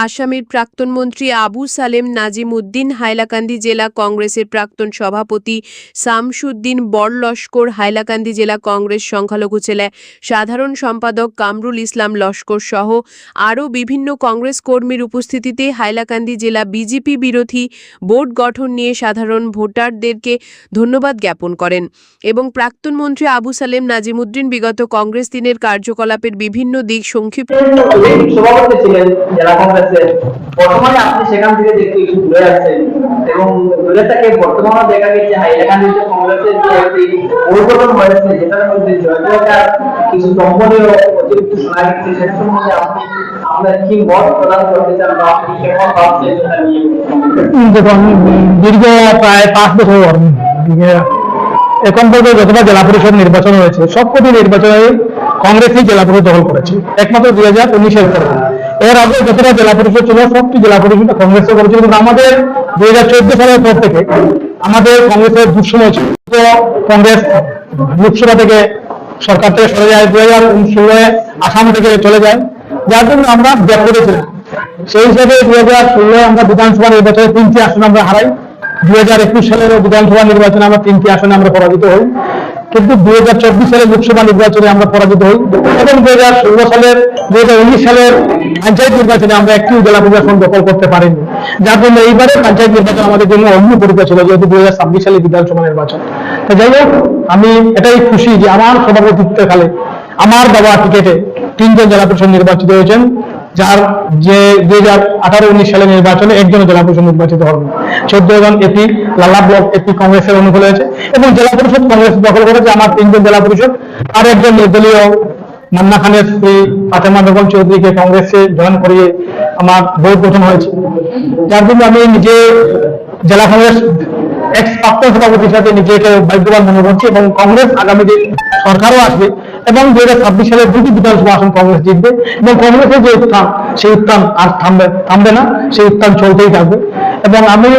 আসামের প্রাক্তন মন্ত্রী আবু সালেম নাজিম উদ্দিন হাইলাকান্দি জেলা কংগ্রেসের প্রাক্তন সভাপতি শামসুদ্দিন বড়লস্কর, হাইলাকান্দি জেলা কংগ্রেস সংখ্যালঘু জেলায় সাধারণ সম্পাদক কামরুল ইসলাম লস্কর সহ আরও বিভিন্ন কংগ্রেস কর্মীর উপস্থিতিতে হাইলাকান্দি জেলা বিজেপি বিরোধী বোর্ড গঠন নিয়ে সাধারণ ভোটারদেরকে ধন্যবাদ জ্ঞাপন করেন এবং প্রাক্তন মন্ত্রী আবু সালেম নাজিমুদ্দিন বিগত কংগ্রেস দিনের কার্যকলাপের বিভিন্ন দিক সংক্ষিপ্ত কংগ্রেসের বর্তমানে আপনি সেখান থেকে দেখতে একটু ঘুরে আসছেন এবং ঘুরে থেকে বর্তমানে দেখা গেছে হাইলাকান্দিতে কংগ্রেসের যে একটি পরিবর্তন হয়েছে, যেটার মধ্যে জয়প্রকার কিছু দম্পনীয় অতিরিক্ত শোনা গেছে। সেটা সম্বন্ধে আপনি আপনার কি মত প্রদান করতে চান বা আপনি কেমন ভাবছেন সেটা নিয়ে? দেখুন, দীর্ঘ প্রায় পাঁচ বছর এখন পর্যন্ত যতটা জেলা পরিষদ নির্বাচন হয়েছে, সবকটি নির্বাচনে কংগ্রেসই জেলা পরিষদ দখল করেছে। একমাত্র দুই হাজার উনিশের এর আগে যতটা জেলা পরিষদ ছিল, সবটি জেলা পরিষদ কিন্তু আমাদের দুই হাজার চোদ্দ সালের পর থেকে আমাদের কংগ্রেসের দুঃসময় ছিল। কংগ্রেস লোকসভা থেকে সরকার থেকে সরে যায় দুই হাজার আসাম থেকে চলে যায়। যার জন্য আমরা ব্যাক করেছিলাম সেই হিসাবে দুই হাজার ষোলো আমরা বিধানসভা নির্বাচনে তিনটি আসন আমরা হারাই। দুই হাজার একুশ সালের বিধানসভা নির্বাচনে আমরা তিনটি আসনে আমরা পরাজিত হই। কিন্তু দুই হাজার চব্বিশ সালের লোকসভা নির্বাচনে আমরা পরাজিত হই। এবং দুই হাজার ষোলো সালের, দুই হাজার উনিশ সালের পঞ্চায়েত নির্বাচনে আমরা একটি জেলা প্রশাসন দখল করতে পারিনি। যার জন্য এইবারে পঞ্চায়েত নির্বাচন আমাদের জন্য অন্য পরীক্ষা ছিল, যেহেতু দুই হাজার ছাব্বিশ সালে বিধানসভা নির্বাচন। যাই হোক, আমি এটাই খুশি যে আমার সভাপতিত্বকালে আমার বাবা টিকেটে তিনজন জেলা পরিষদ নির্বাচিত হয়েছেন, যার যে দুই হাজার আঠারো উনিশ সালে নির্বাচনে একজন জেলা পরিষদ নির্বাচিত হবেন চোদ্দ জন এপি লালা ব্লক এপি কংগ্রেসের অনুকূলে হয়েছে এবং জেলা পরিষদ কংগ্রেস দখল করেছে আমার তিনজন জেলা পরিষদ। আর একজন নির্দলীয় মান্না খানের স্ত্রী ফাতেমা বেগম চৌধুরীকে কংগ্রেসে জয়েন করিয়ে আমার বোর্ড গঠন হয়েছে। যার জন্য আমি নিজে জেলা কংগ্রেস এক্স প্রাক্তন সভাপতি হিসাবে নিজেকে ভাগ্যবান মনে করছি এবং কংগ্রেস আগামী দিন সরকারও আসবে এবং দুই হাজার ছাব্বিশ সালে দুটি বিধানসভা আসন কংগ্রেস জিতবে এবং কংগ্রেসের যে উত্থান, সেই উত্থান আর থামবে থামবে না, সেই উত্থান চলতেই থাকবে। এবং আমি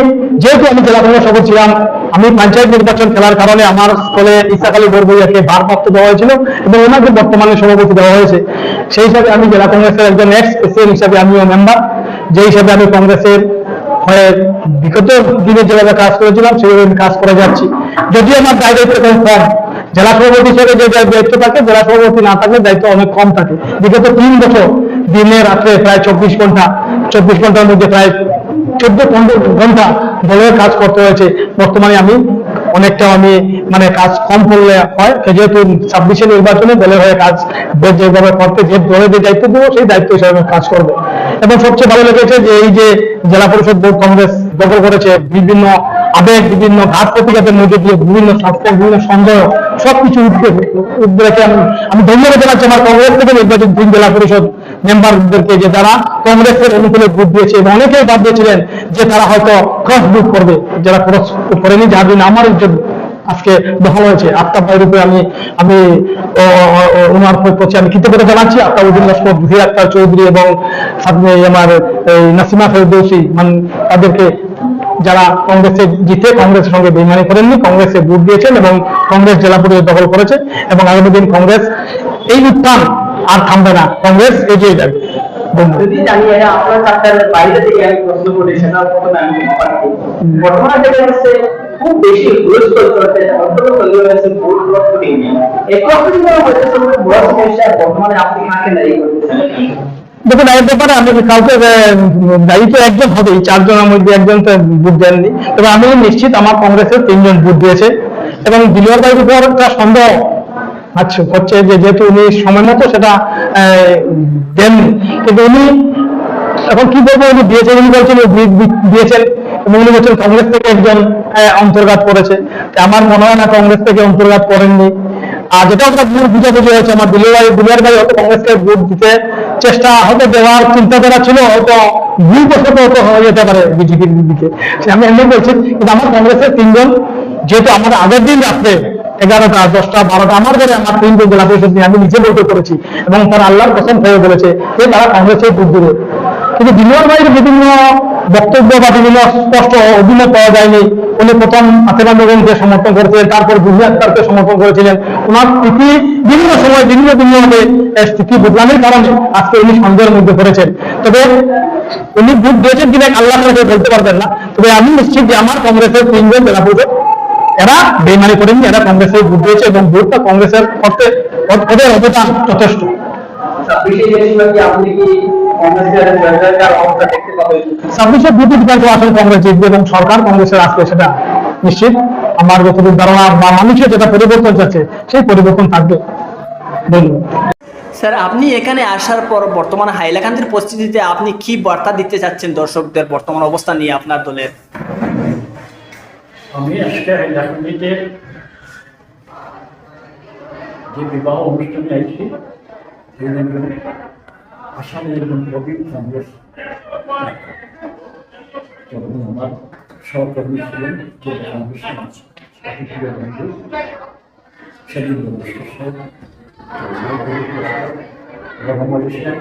যেহেতু আমি জেলা কংগ্রেস সভাপতি ছিলাম, আমি পঞ্চায়েত নির্বাচন খেলার কারণে আমার স্কুলে ইসাক আলী বরবইয়াকে ভারপ্রাপ্ত দেওয়া হয়েছিল এবং ওনাকে বর্তমানে সভাপতি দেওয়া হয়েছে। সেই হিসাবে আমি জেলা কংগ্রেসের একজন এক্স প্রেসিডেন্ট হিসাবে আমিও মেম্বার যে হিসাবে আমি কংগ্রেসের হয়ে বিগত দিনে যেভাবে কাজ করেছিলাম, সেভাবে আমি কাজ করে যাচ্ছি। যদিও আমার দায়িত্ব কম কম। জেলা সভাপতি হিসেবে যে দায়িত্ব থাকে, জেলা সভাপতি না থাকলে দায়িত্ব অনেক কম থাকে। বিগত তিন বছর, দিনে রাত্রে প্রায় চব্বিশ ঘণ্টা, চব্বিশ ঘণ্টার মধ্যে প্রায় চোদ্দ পনেরো ঘণ্টা দলের কাজ করতে হয়েছে। বর্তমানে আমি অনেকটা আমি মানে কাজ কম করলে হয়, যেহেতু ছাব্বিশে নির্বাচনে দলের হয়ে কাজ যেভাবে করতে যে দলের যে দায়িত্ব দেবো, সেই দায়িত্ব হিসাবে কাজ করব। এবং সবচেয়ে ভালো লেগেছে যে এই যে জেলা পরিষদ বোর্ড কংগ্রেস দখল করেছে, বিভিন্ন আবেগ, বিভিন্ন ঘাত প্রতিঘাতের মধ্যে দিয়ে বিভিন্ন স্বাস্থ্য বিভিন্ন সন্দেহ সবকিছু উঠবে উঠবে আমি ধন্যবাদ জানাচ্ছি আমার কংগ্রেস থেকে নির্বাচিত তিন জেলা পরিষদ মেম্বারদেরকে যে তারা কংগ্রেসের অনুকূলে ভোট দিয়েছে এবং অনেকেই বাদ দিয়েছিলেন যে তারা হয়তো ক্রস ভোট করবে, যারা ক্রস করেনি, যার জন্য আমার জন্য আজকে দখল হয়েছে। আফতাব ভাইয়ের উপরে আমি আমি ওনার প্রতি আমি কৃতজ্ঞতা জানাচ্ছি। আফতাব উদ্দিন লস্কর আক্তার চৌধুরী এবং আমার, এই নাসিমা ফেরদৌসি মানে তাদেরকে যারা কংগ্রেসে জিতে কংগ্রেসের সঙ্গে বেইমানি করেননি, কংগ্রেসে ভোট দিয়েছেন এবং কংগ্রেস জেলা পরিষদ দখল করেছে এবং আগামী দিন কংগ্রেস এই উত্থান আর থামবে না। কংগ্রেস এগিয়ে যাবে। বাইরে থেকে প্রশ্ন করি সেটা বর্তমানে খুব বেশি তৈরি দেখুন, এর ব্যাপারে আমি কাউকে দায়ী তো একজন হবেই, চারজনের মধ্যে একজন তো বুথ দেননি। তবে আমি নিশ্চিত আমার কংগ্রেসের তিনজন বুথ দিয়েছে এবং দিলওয়ার ভাইয়ের উপর একটা সন্দেহ আচ্ছা হচ্ছে যে যেহেতু উনি সময় মতো সেটা দেননি। কিন্তু উনি এখন কি বলব উনি দিয়েছেন উনি বলছেন দিয়েছেন উনি বলছেন কংগ্রেস থেকে একজন অন্তর্ঘাত করেছে। আমার মনে হয় না কংগ্রেস থেকে অন্তর্ঘাত করেননি। আর যেটা একটা ভুল বুঝাবুঝি হয়েছে আমার দিলীয় ভাই দিলীয়ার ভাই হয়তো কংগ্রেসকে ভোট দিতে চেষ্টা হয়তো দেওয়ার চিন্তাধারা ছিল, হয়তো ভুল বছর হয়তো হয়ে যেতে পারে বিজেপির দিকে। আমি এমনি বলছি, কিন্তু আমার কংগ্রেসের তিনজন, যেহেতু আমার আগের দিন রাত্রে এগারোটা, দশটা, বারোটা, আমার ঘরে আমার তিনজন জেলা পরিষদ নিয়ে আমি নিজে বলতে করেছি এবং তারা আল্লাহর কসম হয়ে বলেছে যে তারা কংগ্রেসের ভোট দেবে। কিন্তু দিলীয় ভাইয়ের বিভিন্ন বক্তব্য বা বিভিন্ন স্পষ্ট অভিনয় পাওয়া যায়নি। উনি প্রথম আতেনা বেগমকে সমর্থন করেছিলেন, তারপর বুঝি আক্তারকে সমর্থন করেছিলেন। ওনার স্থিতি বিভিন্ন সময় বিভিন্ন বিভিন্নভাবে স্থিতি বদলানোর কারণে আজকে উনি সন্দেহের মধ্যে পড়েছেন। তবে উনি ভোট দিয়েছেন কিনা আল্লাহ তাআলা বলতে পারবেন না। তবে আমি নিশ্চিত যে আমার কংগ্রেসের তিনজন জেলা পরিষদ এরা বেমানি করেনি এরা কংগ্রেসের ভোট দিয়েছে এবং ভোটটা কংগ্রেসের অর্থে ওদের অবদান যথেষ্ট। ছাব্বিশে আপনি কি কংগ্রেসের সরকার অবস্থা দেখতে পাবেন? ছাব্বিশে দুটি বিকল্প আসন কংগ্রেস জিতবে এবং সরকার কংগ্রেসের আসবে সেটা নিশ্চিত। আমার যতদূর ধারণা বা মানুষের যেটা পরিবর্তন চাচ্ছে সেই পরিবর্তন থাকবে। ধন্যবাদ স্যার আপনি এখানে আসার পর বর্তমান হাইলাকান্দির পরিস্থিতিতে আপনি কি বার্তা দিতে চাচ্ছেন দর্শকদের বর্তমান অবস্থা নিয়ে আপনার দলের? আমি আজকে হাইলাকান্দিতে যে বিবাহ অনুষ্ঠানে আইছি সেই জন্য আসামের একজন প্রবীণ কংগ্রেস তখন আমার সহকর্মী ছিলেন যে কংগ্রেস পার্টি প্রিয় বন্ধু সেদিন বন্ধু সাহেব রহমান সাহেব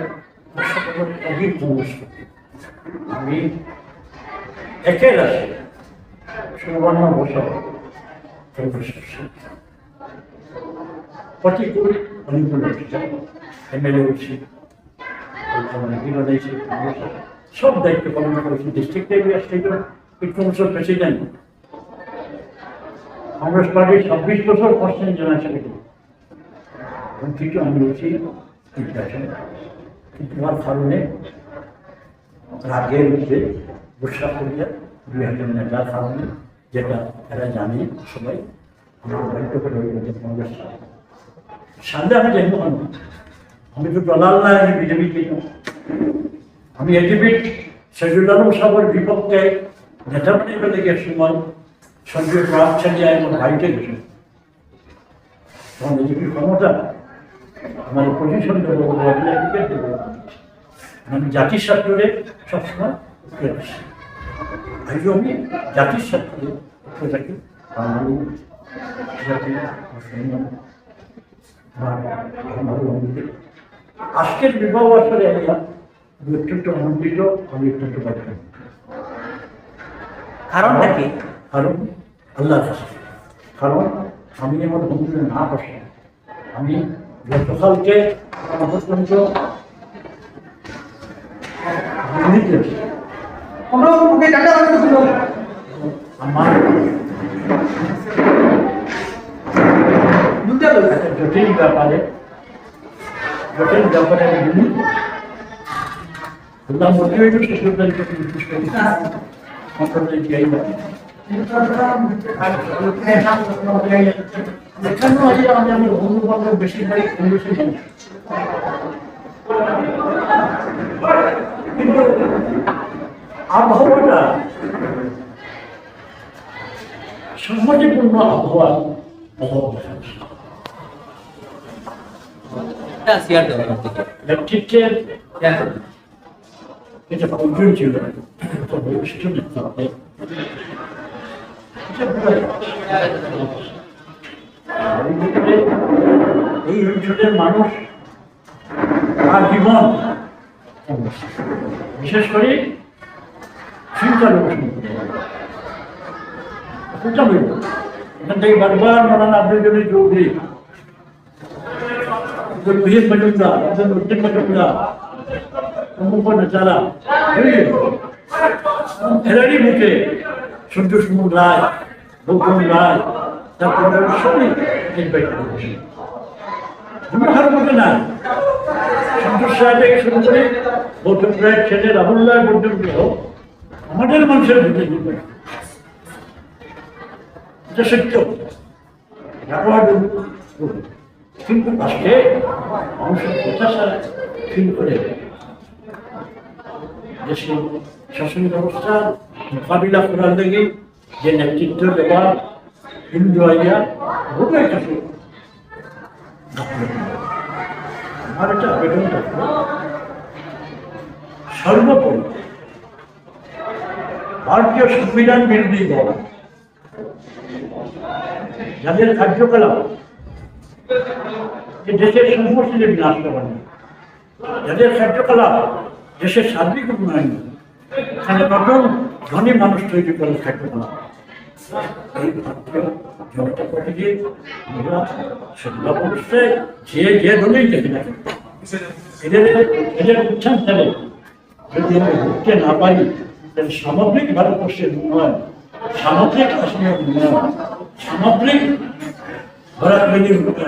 সকলের প্রতিকূল অনুকূল এমএলএ হয়েছি সব দায়িত্ব পালন করেছি ডিস্ট্রিক্ট এরিয়া স্টেট ইকনমিক্সের প্রেসিডেন্ট কংগ্রেস পার্টির ছাব্বিশ বছর সেক্রেটারি এবং কিছু আমি রয়েছি আমার কারণে রাগের উঠে গুসা করিয়া দুই একজন নেতার কারণে যেটা এরা জানে সবাই, আমরা দায়িত্ব করে রয়েছে কংগ্রেস সামনে আমি যাইব কেন? আমি তো দলাল না, আমি বিজেপি আমি এটিভির শহীদুল আলম সাহেবের বিপক্ষে নেতা বানিয়ে লেগে সময় সঞ্জয় প্রাপ ছাড়িয়ে আমার বাড়িতে গেছে তখন বিজেপির ক্ষমতা, আমার পজিশন দেবো আমি জাতির স্বার্থে সবসময় আজও আমি জাতির স্বার্থে প্রজাকে বাঙালি জাতি মুসলমান আজকের বিবাহ আসলে আমরা অত্যন্ত আনন্দিত আমি অত্যন্ত কারণটা কি? কারণ আল্লাহ কারণ আমি আমার বন্ধুদের না বসে আমি গতকালকে আছি। আমার একটা জটিল ব্যাপারে জটিল ব্যাপারে আমি। আল্লাহ কিন্তু আবহাওয়াটা সমাজপূর্ণ আবহাওয়া অভাব দেখা এটা ছিল একটা বলিষ্ঠ নেতৃত্বে এটা বোঝা যাচ্ছে। আর এই ক্ষেত্রে এই অঞ্চলের মানুষ আর জীবন বিশেষ করে চিন্তা লোকসভা এখান থেকে বারবার মৌলানা আব্দুল জলিল চৌধুরী আব্দুল মুহিব মজুমদার আব্দুল উদ্দিন মজুমদার অমুক নেতারা এরারই মুখে সূর্য সুমন রায় গৌতম রায় তারপরে সবই নির্বাচিত হয়েছে অন্য কারোর মধ্যে না সন্তোষ রায় থেকে শুরু করে গৌতম রায়ের ছেলে রাহুল রায় পর্যন্ত আমাদের মানুষের ভিতরে নির্বাচিত এটা সত্য ব্যবহার কিন্তু আজকে মানুষের প্রত্যাশা ফিল করে। দেশের শাসন ব্যবস্থা, মোকাবিলা করার লেগে যে নেতৃত্ব দেওয়া হিন্দু আইয়া বহু একটা আমার একটা আবেদন থাকল, সর্বোপরি ভারতীয় সংবিধান বিরোধী দল, যাদের কার্যকলাপ যে দেশের সম্পত্তিতে বিনাশ করা যাদের কার্যকলাপ দেশের সার্বিক উন্নয়ন এখানে নতুন ধনী মানুষ তৈরি করার কার্যকলাপ না যদি ঘুরতে না তাহলে সামগ্রিক ভারতবর্ষের উন্নয়ন, সামগ্রিক আসামের উন্নয়ন, সামগ্রিক ভারত উন্নয়ন